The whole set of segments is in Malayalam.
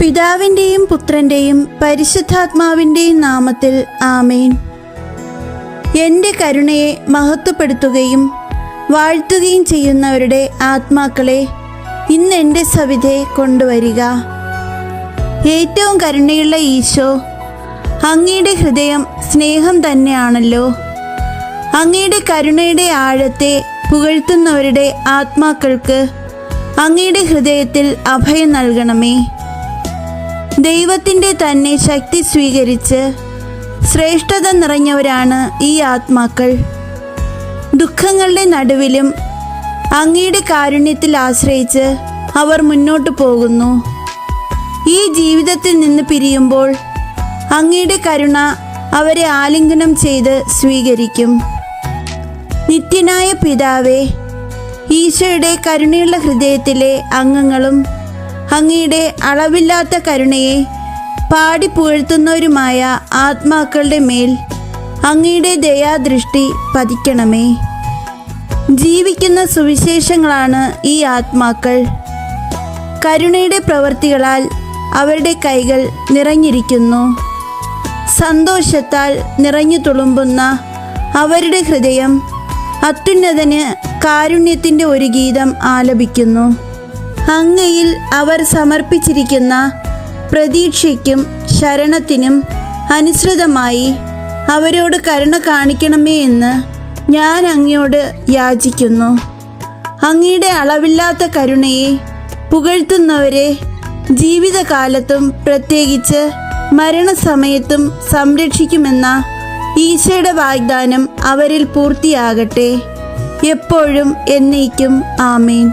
പിതാവിന്റെയും പുത്രന്റെയും പരിശുദ്ധാത്മാവിന്റെയും നാമത്തിൽ ആമേൻ. എന്റെ കരുണയെ മഹത്വപ്പെടുത്തുകയും വാഴ്ത്തുകയും ചെയ്യുന്നവരുടെ ആത്മാക്കളെ ഇന്ന് എന്റെ സവിധെ കൊണ്ടുവരിക. ഏറ്റവും കരുണയുള്ള ഈശോ അങ്ങയുടെ ഹൃദയം സ്നേഹം തന്നെയാണല്ലോ. അങ്ങയുടെ കരുണയുടെ ആഴത്തെ പുകഴ്ത്തുന്നവരുടെ ആത്മാക്കൾക്ക് അങ്ങയുടെ ഹൃദയത്തിൽ അഭയം നൽകണമേ. ദൈവത്തിന്റെ തന്നെ ശക്തി സ്വീകരിച്ച് ശ്രേഷ്ഠത നിറഞ്ഞവരാണ് ഈ ആത്മാക്കൾ. ദുഃഖങ്ങളുടെ നടുവിലും അങ്ങയുടെ കാരുണ്യത്തിൽ ആശ്രയിച്ച് അവർ മുന്നോട്ട് പോകുന്നു. ഈ ജീവിതത്തിൽ നിന്ന് പിരിയുമ്പോൾ അങ്ങയുടെ കരുണ അവരെ ആലിംഗനം ചെയ്ത് സ്വീകരിക്കും. നിത്യനായ പിതാവേ ഈശോയുടെ കരുണയുള്ള ഹൃദയത്തിലെ അംഗങ്ങളും അങ്ങയുടെ അളവില്ലാത്ത കരുണയെ പാടി പുകഴ്ത്തുന്നവരുമായ ആത്മാക്കളുടെ മേൽ അങ്ങയുടെ ദയാദൃഷ്ടി പതിക്കണമേ. ജീവിക്കുന്ന സുവിശേഷങ്ങളാണ് ഈ ആത്മാക്കൾ. കരുണയുടെ പ്രവൃത്തികളാൽ അവരുടെ കൈകൾ നിറഞ്ഞിരിക്കുന്നു. സന്തോഷത്താൽ നിറഞ്ഞു തുളുമ്പുന്ന അവരുടെ ഹൃദയം അത്യുന്നതന് കാരുണ്യത്തിന്റെ ഒരു ഗീതം ആലപിക്കുന്നു. അങ്ങയിൽ അവർ സമർപ്പിച്ചിരിക്കുന്ന പ്രതീക്ഷയ്ക്കും ശരണത്തിനും അനുസൃതമായി അവരോട് കരുണ കാണിക്കണമേ എന്ന് ഞാൻ അങ്ങയോട് യാചിക്കുന്നു. അങ്ങയുടെ അളവില്ലാത്ത കരുണയെ പുകഴ്ത്തുന്നവരെ ജീവിതകാലത്തും പ്രത്യേകിച്ച് മരണസമയത്തും സംരക്ഷിക്കുമെന്ന ഈശോയുടെ വാഗ്ദാനം അവരിൽ പൂർത്തിയാകട്ടെ. എപ്പോഴും എന്നേക്കും. ആമേൻ.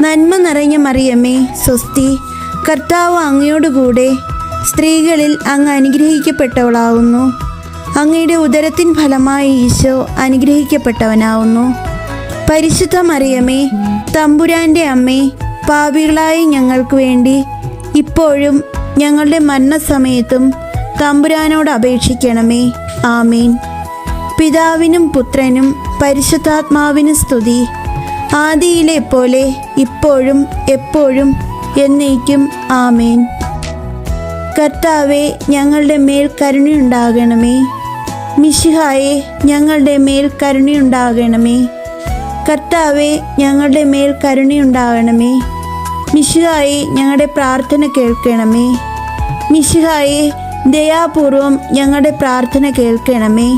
നന്മ നിറഞ്ഞ മറിയമ്മേ സ്വസ്തി. കർത്താവ് അങ്ങയോടുകൂടെ സ്ത്രീകളിൽ അങ്ങ് അനുഗ്രഹിക്കപ്പെട്ടവളാവുന്നു. അങ്ങയുടെ ഉദരത്തിൻ ഫലമായി ഈശോ അനുഗ്രഹിക്കപ്പെട്ടവനാവുന്നു. പരിശുദ്ധ മറിയമ്മേ തമ്പുരാന്റെ അമ്മേ പാപികളായ ഞങ്ങൾക്ക് വേണ്ടി ഇപ്പോഴും ഞങ്ങളുടെ മരണസമയത്തും തമ്പുരാനോട് അപേക്ഷിക്കണമേ. ആമീൻ. പിതാവിനും പുത്രനും പരിശുദ്ധാത്മാവിനും സ്തുതി. ആദിയിലെ പോലെ ഇപ്പോഴും എപ്പോഴും എന്നേക്കും ആമേൻ. കർത്താവെ ഞങ്ങളുടെ മേൽ കരുണയുണ്ടാകണമേ. മിശിഹായെ ഞങ്ങളുടെ മേൽ കരുണയുണ്ടാകണമേ. കർത്താവെ ഞങ്ങളുടെ മേൽ കരുണയുണ്ടാകണമേ. മിശിഹായെ ഞങ്ങളുടെ പ്രാർത്ഥന കേൾക്കണമേ. മിശിഹായെ ദയാപൂർവം ഞങ്ങളുടെ പ്രാർത്ഥന കേൾക്കണമേ.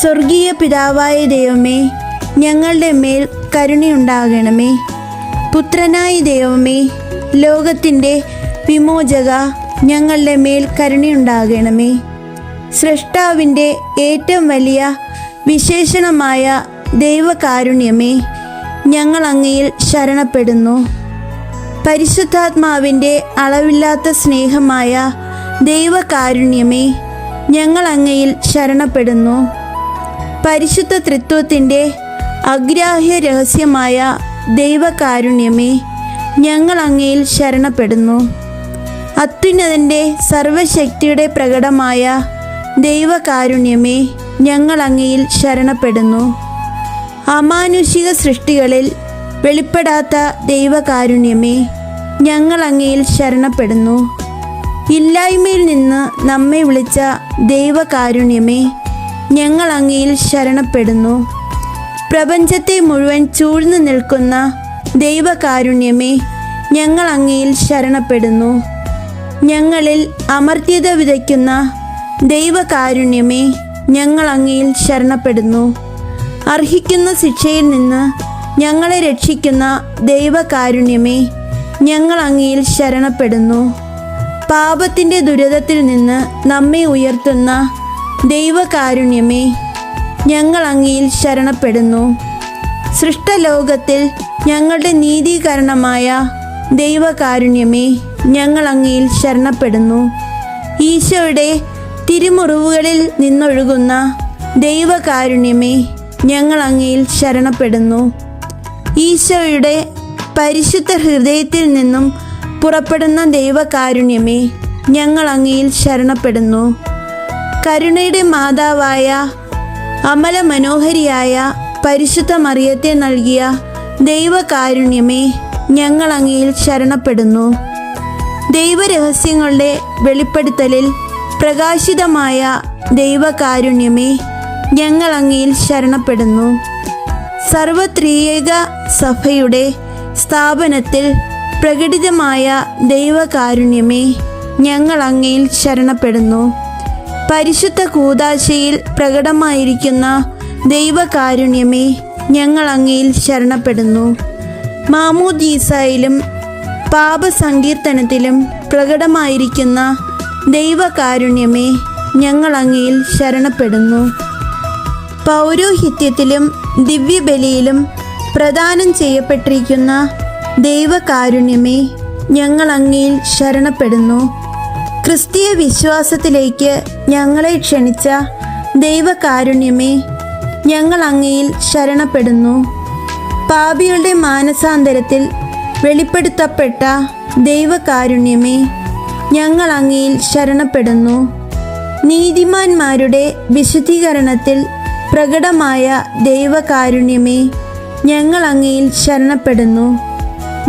സ്വർഗീയ പിതാവായ ദൈവമേ ഞങ്ങളുടെ മേൽ കരുണയുണ്ടാകണമേ. പുത്രനായ ദൈവമേ ലോകത്തിന്റെ വിമോചക ഞങ്ങളുടെ മേൽ കരുണയുണ്ടാകണമേ. സൃഷ്ടാവിന്റെ ഏറ്റവും വലിയ വിശേഷണമായ ദൈവകാരുണ്യമേ ഞങ്ങൾ അങ്ങയിൽ ശരണപ്പെടുന്നു. പരിശുദ്ധാത്മാവിന്റെ അളവില്ലാത്ത സ്നേഹമായ ദൈവകാരുണ്യമേ ഞങ്ങൾ അങ്ങയിൽ ശരണപ്പെടുന്നു. പരിശുദ്ധ തൃത്വത്തിന്റെ അഗ്രാഹ്യ രഹസ്യമായ ദൈവകാരുണ്യമേ ഞങ്ങൾ അങ്ങയിൽ ശരണപ്പെടുന്നു. അത്യുന്നതന്റെ സർവശക്തിയുടെ പ്രകടമായ ദൈവകാരുണ്യമേ ഞങ്ങൾ അങ്ങയിൽ ശരണപ്പെടുന്നു. അമാനുഷിക സൃഷ്ടികളിൽ വെളിപ്പെടാത്ത ദൈവകാരുണ്യമേ ഞങ്ങൾ അങ്ങയിൽ ശരണപ്പെടുന്നു. ഇല്ലായ്മയിൽ നിന്ന് നമ്മെ വിളിച്ച ദൈവകാരുണ്യമേ ഞങ്ങൾ അങ്ങയിൽ ശരണപ്പെടുന്നു. പ്രപഞ്ചത്തെ മുഴുവൻ ചൂഴ്ന്നു നിൽക്കുന്ന ദൈവകാരുണ്യമേ ഞങ്ങൾ അങ്ങയിൽ ശരണപ്പെടുന്നു. ഞങ്ങളിൽ അമർത്യത വിതയ്ക്കുന്ന ദൈവകാരുണ്യമേ ഞങ്ങൾ അങ്ങയിൽ ശരണപ്പെടുന്നു. അർഹിക്കുന്ന ശിക്ഷയിൽ നിന്ന് ഞങ്ങളെ രക്ഷിക്കുന്ന ദൈവകാരുണ്യമേ ഞങ്ങൾ അങ്ങയിൽ ശരണപ്പെടുന്നു. പാപത്തിന്റെ ദുരിതത്തിൽ നിന്ന് നമ്മെ ഉയർത്തുന്ന ദൈവകാരുണ്യമേ ഞങ്ങൾ അങ്ങയിൽ ശരണപ്പെടുന്നു. സൃഷ്ടലോകത്തിൽ ഞങ്ങളുടെ നീതീകരണമായ ദൈവകാരുണ്യമേ ഞങ്ങൾ അങ്ങയിൽ ശരണപ്പെടുന്നു. ഈശോയുടെ തിരുമുറിവുകളിൽ നിന്നൊഴുകുന്ന ദൈവകാരുണ്യമേ ഞങ്ങൾ അങ്ങയിൽ ശരണപ്പെടുന്നു. ഈശോയുടെ പരിശുദ്ധ ഹൃദയത്തിൽ നിന്നും പുറപ്പെടുന്ന ദൈവകാരുണ്യമേ ഞങ്ങൾ അങ്ങയിൽ ശരണപ്പെടുന്നു. കരുണയുടെ മാതാവായ അമല മനോഹരിയായ പരിശുദ്ധ മറിയത്തെ നൽകിയ ദൈവകാരുണ്യമേ ഞങ്ങൾ അങ്ങയിൽ ശരണപ്പെടുന്നു. ദൈവരഹസ്യങ്ങളുടെ വെളിപ്പെടുത്തലിൽ പ്രകാശിതമായ ദൈവകാരുണ്യമേ ഞങ്ങൾ അങ്ങയിൽ ശരണപ്പെടുന്നു. സർവത്രിയേക സഭയുടെ സ്ഥാപനത്തിൽ പ്രകടിതമായ ദൈവകാരുണ്യമേ ഞങ്ങൾ അങ്ങയിൽ ശരണപ്പെടുന്നു. പരിശുദ്ധ കൂതാശയിൽ പ്രകടമായിരിക്കുന്ന ദൈവകാരുണ്യമേ ഞങ്ങൾ അങ്ങയിൽ ശരണപ്പെടുന്നു. മാമൂദീസയിലും പാപസങ്കീർത്തനത്തിലും പ്രകടമായിരിക്കുന്ന ദൈവകാരുണ്യമേ ഞങ്ങൾ അങ്ങയിൽ ശരണപ്പെടുന്നു. പൗരോഹിത്യത്തിലും ദിവ്യബലിയിലും പ്രദാനം ചെയ്യപ്പെട്ടിരിക്കുന്ന ദൈവകാരുണ്യമേ ഞങ്ങൾ അങ്ങയിൽ ശരണപ്പെടുന്നു. ക്രിസ്തീയ വിശ്വാസത്തിലേക്ക് ഞങ്ങളെ ക്ഷണിച്ച ദൈവകാരുണ്യമേ ഞങ്ങൾ അങ്ങയിൽ ശരണപ്പെടുന്നു. പാപികളുടെ മാനസാന്തരത്തിൽ വെളിപ്പെടുത്തപ്പെട്ട ദൈവകാരുണ്യമേ ഞങ്ങൾ അങ്ങയിൽ ശരണപ്പെടുന്നു. നീതിമാന്മാരുടെ വിശുദ്ധീകരണത്തിൽ പ്രകടമായ ദൈവകാരുണ്യമേ ഞങ്ങൾ അങ്ങയിൽ ശരണപ്പെടുന്നു.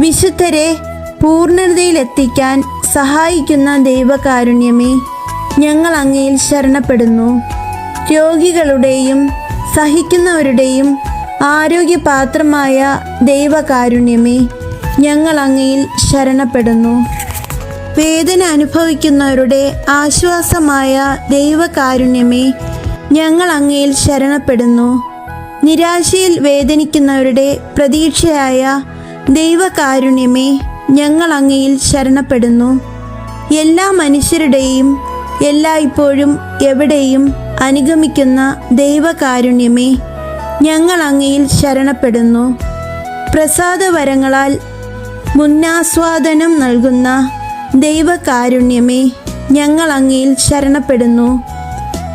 വിശുദ്ധരെ പൂർണതയിലെത്തിക്കാൻ സഹായിക്കുന്ന ദൈവകാരുണ്യമേ ഞങ്ങൾ അങ്ങയിൽ ശരണപ്പെടുന്നു. രോഗികളുടെയും സഹിക്കുന്നവരുടെയും ആരോഗ്യപാത്രമായ ദൈവകാരുണ്യമേ ഞങ്ങൾ അങ്ങയിൽ ശരണപ്പെടുന്നു. വേദന അനുഭവിക്കുന്നവരുടെ ആശ്വാസമായ ദൈവകാരുണ്യമേ ഞങ്ങൾ അങ്ങയിൽ ശരണപ്പെടുന്നു. നിരാശയിൽ വേദനിക്കുന്നവരുടെ പ്രതീക്ഷയായ ദൈവകാരുണ്യമേ ഞങ്ങൾ അങ്ങയിൽ ശരണപ്പെടുന്നു. എല്ലാ മനുഷ്യരുടെയും എല്ലായ്പ്പോഴും എവിടെയും അനുഗമിക്കുന്ന ദൈവകാരുണ്യമേ ഞങ്ങൾ അങ്ങയിൽ ശരണപ്പെടുന്നു. പ്രസാദവരങ്ങളാൽ മുന്നാസ്വാദനം നൽകുന്ന ദൈവകാരുണ്യമേ ഞങ്ങൾ അങ്ങയിൽ ശരണപ്പെടുന്നു.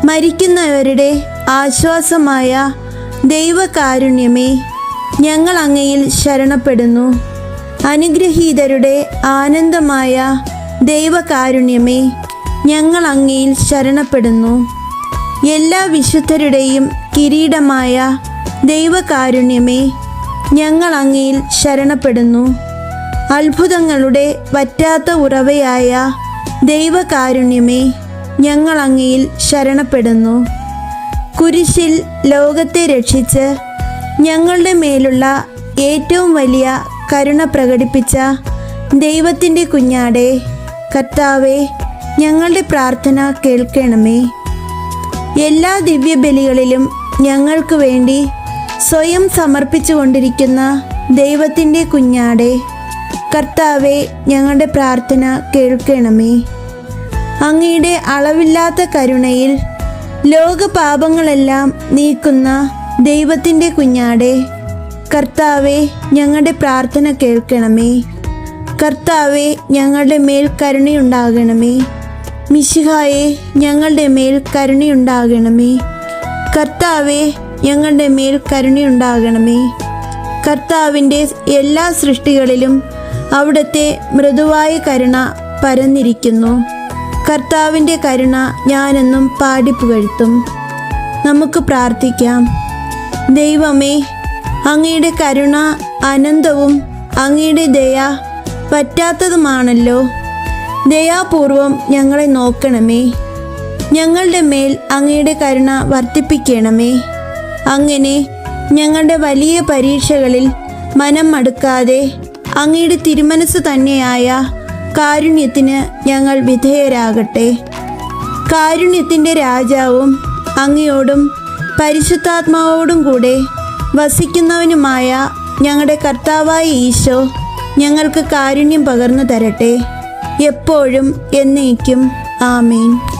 മരിക്കുന്നവരുടെ ആശ്വാസമായ ദൈവകാരുണ്യമേ ഞങ്ങൾ അങ്ങയിൽ ശരണപ്പെടുന്നു. അനുഗ്രഹീതരുടെ ആനന്ദമായ ദൈവകാരുണ്യമേ ഞങ്ങൾ അങ്ങയിൽ ശരണപ്പെടുന്നു. എല്ലാ വിശുദ്ധരുടെയും കിരീടമായ ദൈവകാരുണ്യമേ ഞങ്ങൾ അങ്ങയിൽ ശരണപ്പെടുന്നു. അത്ഭുതങ്ങളുടെ പറ്റാത്ത ഉറവയായ ദൈവകാരുണ്യമേ ഞങ്ങൾ അങ്ങയിൽ ശരണപ്പെടുന്നു. കുരിശിൽ ലോകത്തെ രക്ഷിച്ച് ഞങ്ങളുടെ മേലുള്ള ഏറ്റവും വലിയ കരുണ പ്രകടിപ്പിച്ച ദൈവത്തിന്റെ കുഞ്ഞാടെ കർത്താവെ ഞങ്ങളുടെ പ്രാർത്ഥന കേൾക്കണമേ. എല്ലാ ദിവ്യബലികളിലും ഞങ്ങൾക്ക് വേണ്ടി സ്വയം സമർപ്പിച്ചു കൊണ്ടിരിക്കുന്ന ദൈവത്തിന്റെ കുഞ്ഞാടെ കർത്താവെ ഞങ്ങളുടെ പ്രാർത്ഥന കേൾക്കണമേ. അങ്ങയുടെ അളവില്ലാത്ത കരുണയിൽ ലോകപാപങ്ങളെല്ലാം നീക്കുന്ന ദൈവത്തിന്റെ കുഞ്ഞാടെ കർത്താവെ ഞങ്ങളുടെ പ്രാർത്ഥന കേൾക്കണമേ. കർത്താവെ ഞങ്ങളുടെ മേൽ കരുണയുണ്ടാകണമേ. മിശിഹായെ ഞങ്ങളുടെ മേൽ കരുണയുണ്ടാകണമേ. കർത്താവെ ഞങ്ങളുടെ മേൽ കരുണയുണ്ടാകണമേ. കർത്താവിന്റെ എല്ലാ സൃഷ്ടികളിലും അവിടുത്തെ മൃദുവായ കരുണ പരന്നിരിക്കുന്നു. കർത്താവിന്റെ കരുണ ഞാനെന്നും പാടിപ്പുകഴ്ത്തും നമുക്ക് പ്രാർത്ഥിക്കാം. ദൈവമേ അങ്ങയുടെ കരുണ അനന്തവും അങ്ങയുടെ ദയ പറ്റാത്തതുമാണല്ലോ. ദയാപൂർവം ഞങ്ങളെ നോക്കണമേ. ഞങ്ങളുടെ മേൽ അങ്ങയുടെ കരുണ വർദ്ധിപ്പിക്കണമേ. അങ്ങനെ ഞങ്ങളുടെ വലിയ പരീക്ഷകളിൽ മനം മടുക്കാതെ അങ്ങയുടെ തിരുമനസ് തന്നെയായ കാരുണ്യത്തിന് ഞങ്ങൾ വിധേയരാകട്ടെ. കാരുണ്യത്തിന്റെ രാജാവും അങ്ങയോടും പരിശുദ്ധാത്മാവോടും കൂടെ വസിക്കുന്നവനുമായ ഞങ്ങളുടെ കർത്താവായ ഈശോ ഞങ്ങൾക്ക് കാരുണ്യം പകർന്നു തരട്ടെ. എപ്പോഴും എന്നേക്കും. ആമേൻ.